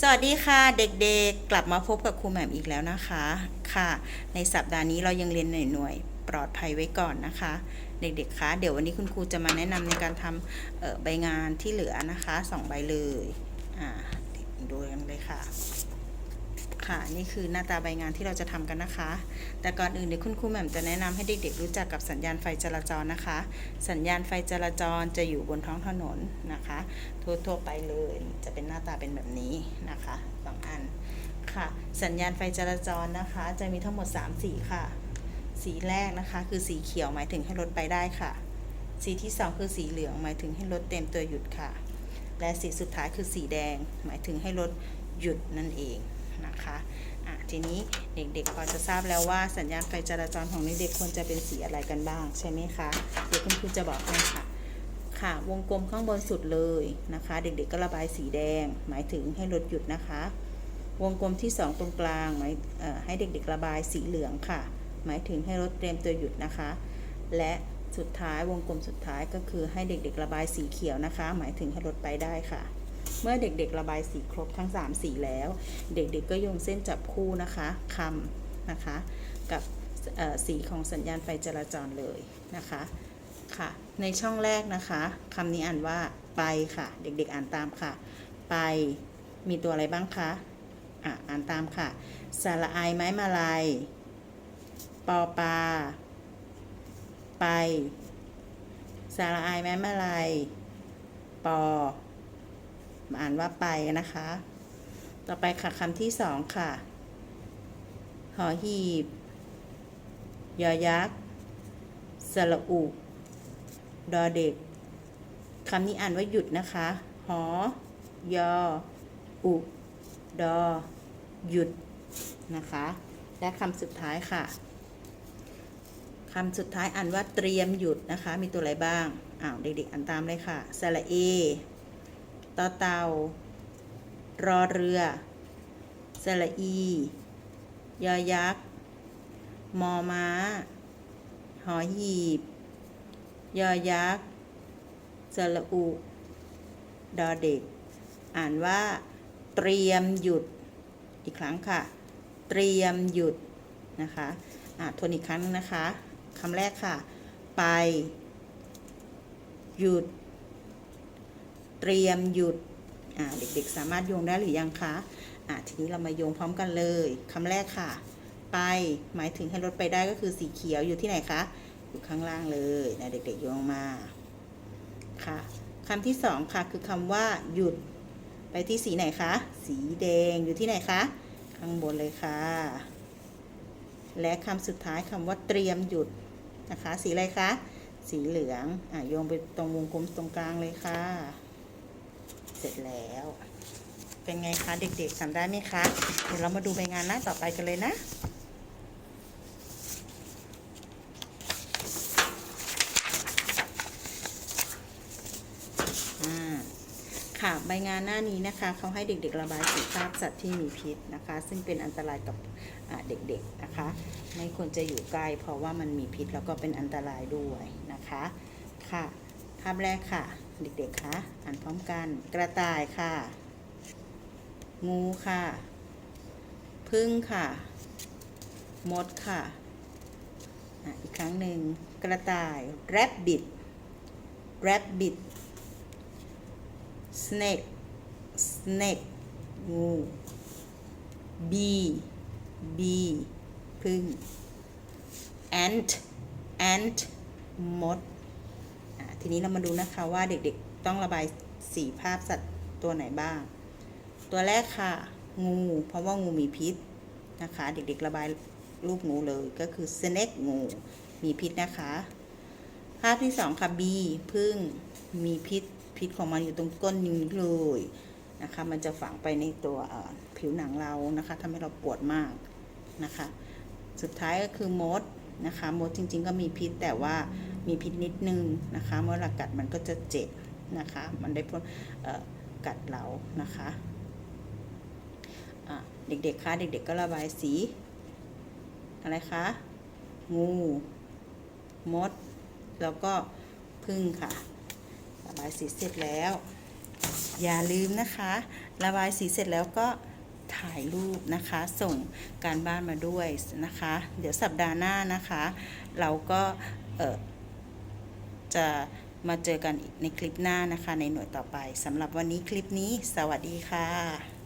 สวัสดีค่ะเด็กๆ กลับมาพบกับครูแหม่มอีกแล้วนะคะค่ะ ในสัปดาห์นี้เรายังเรียนหน่วยๆปลอดภัยไว้ก่อนนะคะ เด็กๆคะเดี๋ยววันนี้คุณครูจะมาแนะนำในการทำใบงานที่เหลือนะคะสองใบเลยอ่าดูกันเลยค่ะ ค่ะ นี่คือหน้าตาใบงานที่เราจะทำกันนะคะ แต่ก่อนอื่นเดี๋ยวคุณครูแหม่มจะแนะนำให้เด็กๆ รู้จักกับสัญญาณไฟจราจรนะคะ สัญญาณไฟจราจรจะอยู่บนท้องถนนนะคะ ทั่วๆไปเลยจะเป็นหน้าตาเป็นแบบนี้นะคะสองอันค่ะ สัญญาณไฟจราจรนะคะ จะมีทั้งหมด 3 สีค่ะ สีแรกนะคะ คือสีเขียวหมายถึงให้รถไปได้ค่ะ สีที่ 2 คือสีเหลืองหมายถึงให้รถเต็มตัวหยุดค่ะ และสีสุดท้ายคือสีแดง หมายถึงให้รถหยุดนั่นเอง นะคะอะทีนี้เด็กๆพอจะทราบแล้วว่าสัญญาณไฟจราจรของเด็กๆควรจะเป็นสีอะไรกันบ้างใช่ไหมคะเดี๋ยวคุณครูจะบอกให้ค่ะค่ะวงกลมข้างบนสุดเลยนะคะ เด็กๆก็ระบายสีแดง หมายถึงให้รถหยุดนะคะ วงกลมที่ 2 ตรงกลางหมายให้เด็กๆระบายสีเหลืองค่ะ หมายถึงให้รถเตรียมตัวหยุดนะคะ และสุดท้ายวงกลมสุดท้ายก็คือให้เด็กๆระบายสีเขียวนะคะ หมายถึงให้รถไปได้ค่ะ เมื่อเด็กๆระบายสีครบทั้ง 3 สีแล้ว เด็กๆก็โยงเส้นจับคู่นะคะคำนะคะ กับสีของสัญญาณไฟจราจรเลยนะคะค่ะ ในช่องแรกนะคะคำนี้อ่านว่าไปค่ะ เด็กๆอ่านตามค่ะ ไปมีตัวอะไรบ้างคะอะอ่านตามค่ะสาระไอไม้มาลายปอปลาไปสาระไอไม้มาลายปอ อ่านว่าไปนะคะ ต่อไปค่ะคำที่สองค่ะ หอหีบ ยอยักษ์สระอุดอเด็กคำนี้อ่านว่าหยุดนะคะ หอ ยอ อุ ดอ หยุด นะคะ และคำสุดท้ายค่ะ คำสุดท้ายอ่านว่าเตรียมหยุดนะคะ มีตัวอะไรบ้าง อ้าว เด็กๆ อ่านตามเลยค่ะ สระเอ ต่อเต่า รอเรือสระอี ยอยักษ์ มอม้า หอหีบ ยอยักษ์สระอุ ดอเด็ก อ่านว่า เตรียมหยุด อีกครั้งค่ะ เตรียมหยุดนะคะอ่าทวนอีกครั้งนึงนะคะคำแรกค่ะ ไป หยุด เตรียมหยุดเด็กๆสามารถโยงได้หรือยังคะอ่าทีนี้เรามาโยงพร้อมกันเลยคำแรกค่ะ ไปหมายถึงให้รถไปได้ก็คือสีเขียวอยู่ที่ไหนคะอยู่ข้างล่างเลยนะเด็กๆโยงมาค่ะคำที่สองค่ะคือคำว่าหยุดไปที่สีไหนคะ สีแดงอยู่ที่ไหนคะ ข้างบนเลยค่ะ และคำสุดท้ายคำว่าเตรียมหยุดนะคะ สีอะไรคะ สีเหลือง อะโยงไปตรงวงกลมตรงกลางเลยค่ะ เสร็จแล้ว เป็นไงคะเด็กๆทำได้ไหมคะ เดี๋ยวเรามาดูใบงานหน้าต่อไปกันเลยนะอ่าค่ะใบงานหน้านี้นะคะเขาให้เด็กๆระบายสีภาพสัตว์ที่มีพิษนะคะ ซึ่งเป็นอันตรายกับเด็กๆนะคะ ไม่ควรจะอยู่ใกล้เพราะว่ามันมีพิษแล้วก็เป็นอันตรายด้วยนะคะค่ะ ภาพแรกค่ะ เด็กๆคะอ่านพร้อมกัน กระต่ายค่ะ งูค่ะ พึ่งค่ะ มดค่ะอีกครั้งหนึ่งกระต่าย rabbit rabbit snake snake งู bee bee พึ่ง ant ant มด ทีนี้เรามาดูนะคะว่าเด็กๆต้องระบายสีภาพสัตว์ตัวไหนบ้าง ตัวแรกค่ะ งู เพราะว่างูมีพิษนะคะ เด็กๆระบายรูปงูเลยก็คือ snake งู มีพิษนะคะ ภาพที่สองค่ะบีพึ่งมีพิษพิษของมันอยู่ตรงก้นนิ้วเลยนะคะ มันจะฝังไปในตัวผิวหนังเรานะคะทำให้เราปวดมากนะคะ สุดท้ายก็คือมดนะคะ มดจริง ๆ ก็มีพิษแต่ว่า มีพิษนิดนึงนะคะเมื่อเรากัดมันก็จะเจ็บนะคะ มันได้พ่นกัดเรานะคะะเด็กๆคะเด็กๆก็ระบายสี อะไรคะ งู มด แล้วก็พึ่งค่ะ ระบายสีเสร็จแล้ว อย่าลืมนะคะ ระบายสีเสร็จแล้วก็ถ่ายรูปนะคะ ส่งการบ้านมาด้วยนะคะ เดี๋ยวสัปดาห์หน้านะคะ เราก็เออ จะมาเจอกันในคลิปหน้านะคะ ในหน่วยต่อไปสำหรับวันนี้คลิปนี้ สวัสดีค่ะ